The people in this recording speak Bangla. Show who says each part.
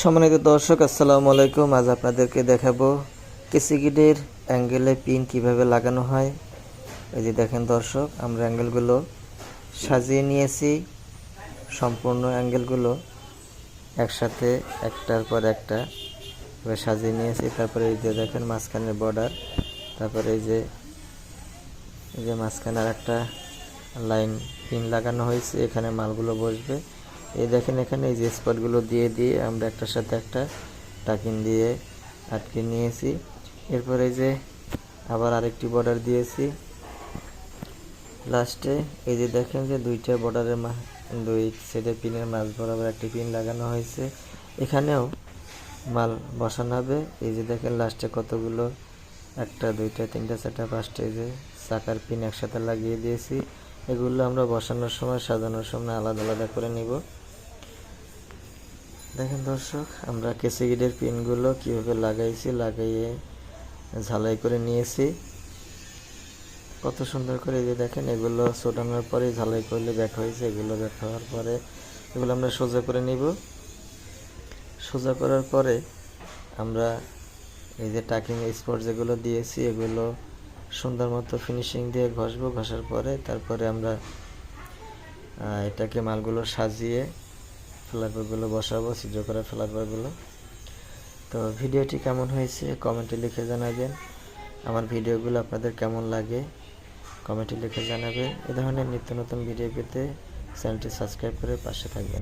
Speaker 1: সম্মানিত দর্শক, আসসালামু আলাইকুম। আজ আপনাদেরকে দেখাবো কেসিগিডের অ্যাঙ্গেলে পিন কীভাবে লাগানো হয়। এই যে দেখেন দর্শক, আমরা অ্যাঙ্গেলগুলো সাজিয়ে নিয়েছি। সম্পূর্ণ অ্যাঙ্গেলগুলো একসাথে, একটার পর একটা এভাবে সাজিয়ে নিয়েছি। তারপরে এই যে দেখেন মাঝখানের বর্ডার তারপরে এই যে এই যে মাঝখানে আর একটা লাইন পিন লাগানো হয়েছে। এখানে মালগুলো বসবে। এই দেখেন এখানে এই যে স্পটগুলো দিয়ে দিয়ে আমরা একটার সাথে একটা টাকিন দিয়ে আটকে নিয়েছি। এরপরে এই যে আবার আরেকটি বর্ডার দিয়েছি। লাস্টে এই যে দেখেন যে দুইটা বর্ডারের মা, দুই সাইডে পিনের মাঝ বরাবর একটি পিন লাগানো হয়েছে। এখানেও মাল বসানো হবে। এই যে দেখেন লাস্টে কতগুলো একটা, দুইটা, তিনটা, চারটা, পাঁচটা এই যে চাকার পিন একসাথে লাগিয়ে দিয়েছি। এগুলো আমরা বসানোর সময়, সাজানোর সময় আলাদা আলাদা করে নিব। দেখেন দর্শক, আমরা কেসিগিডের পিনগুলো কীভাবে লাগাইছি লাগাইয়ে ঝালাই করে নিয়েছি। কত সুন্দর করে যে দেখেন, এগুলো ছোটানোর পরে ঝালাই করলে ব্যাক হয়েছে, এগুলো ব্যাক হওয়ার পরে এগুলো আমরা সোজা করে নিব। সোজা করার পরে আমরা এই যে টাকিং স্পট যেগুলো দিয়েছি, এগুলো সুন্দর মতো ফিনিশিং দিয়ে ঘষবো। ঘষার পরে তারপরে আমরা এটাকে মালগুলো সাজিয়ে ফ্লাইপারগুলো বসাবো সিদ্ধ করা ফ্লাইপারগুলো তো ভিডিওটি কেমন হয়েছে কমেন্টে লিখে জানাবেন। আমার ভিডিওগুলো আপনাদের কেমন লাগে কমেন্টে লিখে জানাবেন। এ ধরনের নিত্য নতুন ভিডিও পেতে চ্যানেলটি সাবস্ক্রাইব করে পাশে থাকবেন।